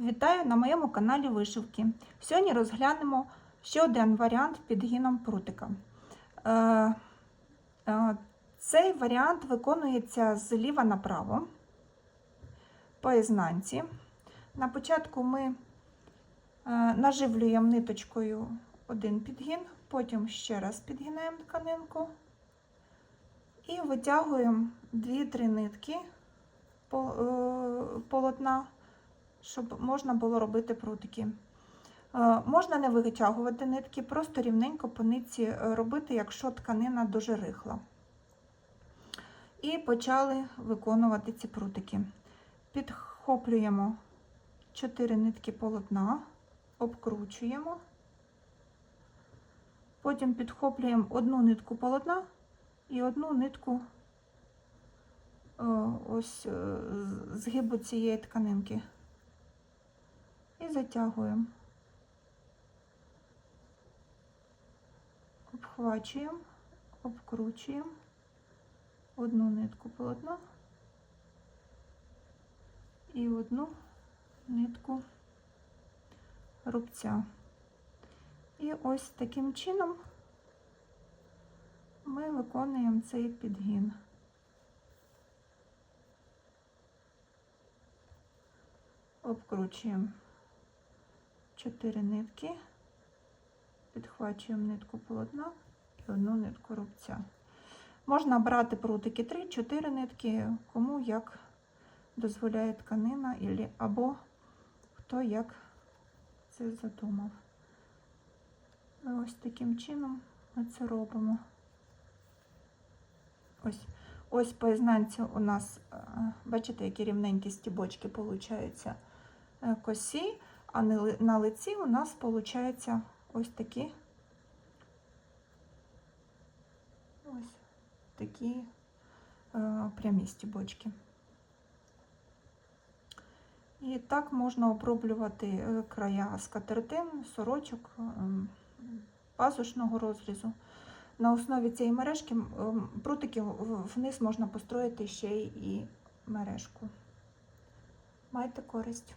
Вітаю на моєму каналі Вишивки. Сьогодні розглянемо ще один варіант підгином прутика. Е, е, Цей варіант виконується зліва направо по ізнанці. На початку ми е, наживлюємо ниточкою один підгін, потім ще раз підгинаємо тканинку і витягуємо 2-3 нитки полотна щоб можна було робити прутики. Е, Можна не витягувати нитки, просто рівненько по нитці е, робити, якщо тканина дуже рихла. І почали виконувати ці прутики. Підхоплюємо 4 нитки полотна, обкручуємо, потім підхоплюємо одну нитку полотна і одну нитку е, ось згибу цієї тканинки і затягуємо. Обхвачуємо, обкручуємо одну нитку полотна і одну нитку рубця. І ось таким чином ми виконуємо цей підгін. Обкручуємо 4 нитки, підхвачуємо нитку полотна і одну нитку рубця. Можна брати прутики 3-4 нитки, кому як дозволяє тканина або хто як це задумав. І ось таким чином ми це робимо. Ось, ось по ізнанці у нас, е, бачите, які рівненькі стібочки получаються е, косі. А на лиці у нас виходить ось такі ось такі е, прямі стібочки. І так можна оброблювати е, края скатертин, сорочок, ем, пазушного розрізу. На основі цієї мережки прутиків вниз можна построїти ще й мережку. Майте користь.